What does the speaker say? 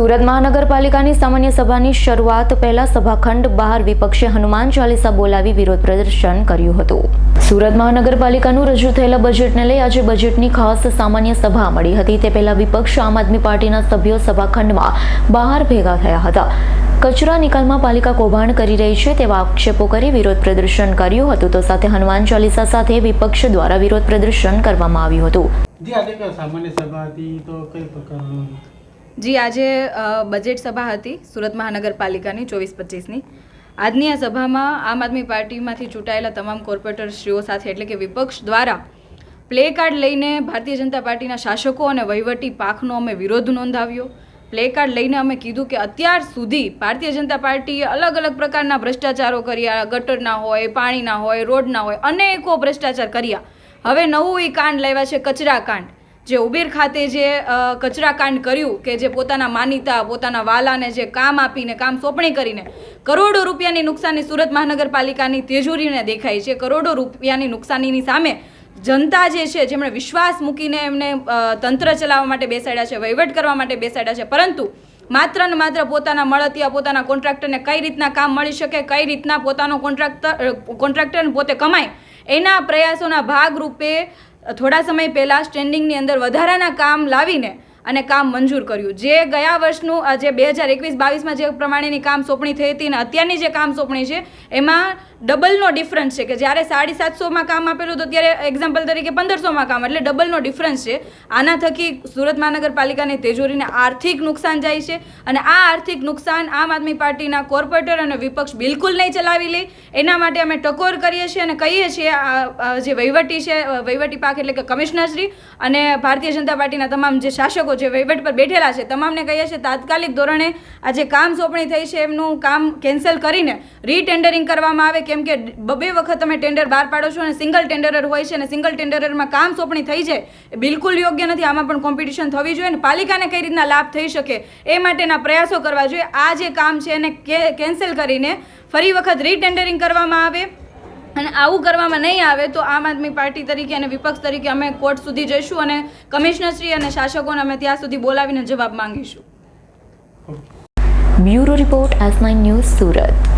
સુરત મહાનગરપાલિકાની સામાન્ય સભાની શરૂઆત પહેલા સભાખંડ બહાર વિપક્ષે હનુમાન ચાલીસા બોલાવી વિરોધ પ્રદર્શન કર્યું હતું. સુરત મહાનગરપાલિકાનું રજૂ થયેલા બજેટને લઈ આજે બજેટની ખાસ સામાન્ય સભા મળી હતી. તે પહેલા વિપક્ષ, આમ આદમી પાર્ટીના સભ્યો સભાખંડમાં બહાર ભેગા થયા હતા. કચરા નિકાલમાં પાલિકા કૌભાંડ કરી રહી છે તેવા આક્ષેપો કરી વિરોધ પ્રદર્શન કર્યું હતું. તો સાથે હનુમાન ચાલીસા સાથે વિપક્ષ દ્વારા વિરોધ પ્રદર્શન કરવામાં આવ્યું હતું. સામાન્ય સભા હતી. તો કઈ પ્રકારનું જી, આજે બજેટ સભા હતી સુરત મહાનગરપાલિકાની ચોવીસ પચીસની. આજની આ સભામાં આમ આદમી પાર્ટીમાંથી ચૂંટાયેલા તમામ કોર્પોરેટરશ્રીઓ સાથે એટલે કે વિપક્ષ દ્વારા પ્લે કાર્ડ લઈને ભારતીય જનતા પાર્ટીના શાસકો અને વહીવટી પાખનો અમે વિરોધ નોંધાવ્યો. પ્લે કાર્ડ લઈને અમે કીધું કે અત્યાર સુધી ભારતીય જનતા પાર્ટીએ અલગ અલગ પ્રકારના ભ્રષ્ટાચારો કર્યા ગટરના હોય પાણીના હોય રોડના હોય, અનેકો ભ્રષ્ટાચાર કર્યા. હવે નવું એ કાંડ લાવ્યા છે, કચરા કાંડ. જે ઉબેર ખાતે જે કચરાકાંડ કર્યું કે જે પોતાના માનીતા, પોતાના વાલાને જે કામ આપીને, કામ સોંપણી કરીને કરોડો રૂપિયાની નુકસાની સુરત મહાનગરપાલિકાની તેજોરીને દેખાય છે. કરોડો રૂપિયાની નુકસાનીની સામે જનતા જે છે, જેમણે વિશ્વાસ મૂકીને એમને તંત્ર ચલાવવા માટે બેસાડ્યા છે, વહીવટ કરવા માટે બેસાડ્યા છે, પરંતુ માત્ર ને માત્ર પોતાના મળતિયા, પોતાના કોન્ટ્રાક્ટરને કઈ રીતના કામ મળી શકે, કઈ રીતના પોતાનો કોન્ટ્રાક્ટર કોન્ટ્રાક્ટર પોતે કમાય, એના પ્રયાસોના ભાગરૂપે થોડા સમય પહેલાં સ્ટેન્ડિંગની અંદર વધારાના કામ લાવીને અને કામ મંજૂર કર્યું. જે ગયા વર્ષનું જે બે હજાર એકવીસ બાવીસમાં જે પ્રમાણેની કામ સોંપણી થઈ હતી અને અત્યારની જે કામ સોંપણી છે, એમાં ડબલનો ડિફરન્સ છે કે જ્યારે સાડી સાતસોમાં કામ આપેલું તો ત્યારે એક્ઝામ્પલ તરીકે પંદરસોમાં કામ, એટલે ડબલનો ડિફરન્સ છે. આના થકી સુરત મહાનગરપાલિકાની તેજોરીને આર્થિક નુકસાન જાય છે અને આ આર્થિક નુકસાન આમ આદમી પાર્ટીના કોર્પોરેટર અને વિપક્ષ બિલકુલ નહીં ચલાવી લે. એના માટે અમે ટકોર કરીએ છીએ અને કહીએ છીએ જે વહીવટી છે વહીવટી પાક એટલે કે કમિશનરશ્રી અને ભારતીય જનતા પાર્ટીના તમામ જે શાસકો જે વહીવટ પર બેઠેલા છે, તમામને કહીએ છીએ તાત્કાલિક ધોરણે આ જે કામ સોંપણી થઈ છે એમનું કામ કેન્સલ કરીને રીટેન્ડરિંગ કરવામાં આવે કેમ કે બબે વખત તમે ટેન્ડર બહાર પાડો છો અને સિંગલ ટેન્ડરર હોય છે અને સિંગલ ટેન્ડરમાં કામ સોંપણી થઈ જાય બિલકુલ યોગ્ય નથી. આમાં પણ કોમ્પિટિશન થવી જોઈએ અને પાલિકાને કઈ રીતના લાભ થઈ શકે એ માટેના પ્રયાસો કરવા જોઈએ. આ જે કામ છે એને કેન્સલ કરીને ફરી વખત રીટેન્ડરિંગ કરવામાં આવે અને આવું કરવામાં નહીં આવે તો આમ આદમી પાર્ટી તરીકે અને વિપક્ષ તરીકે અમે કોર્ટ સુધી જઈશું અને કમિશનરશ્રી અને શાસકોને અમે ત્યાં સુધી બોલાવીને જવાબ માંગીશું. Bureau report S nine news Surat.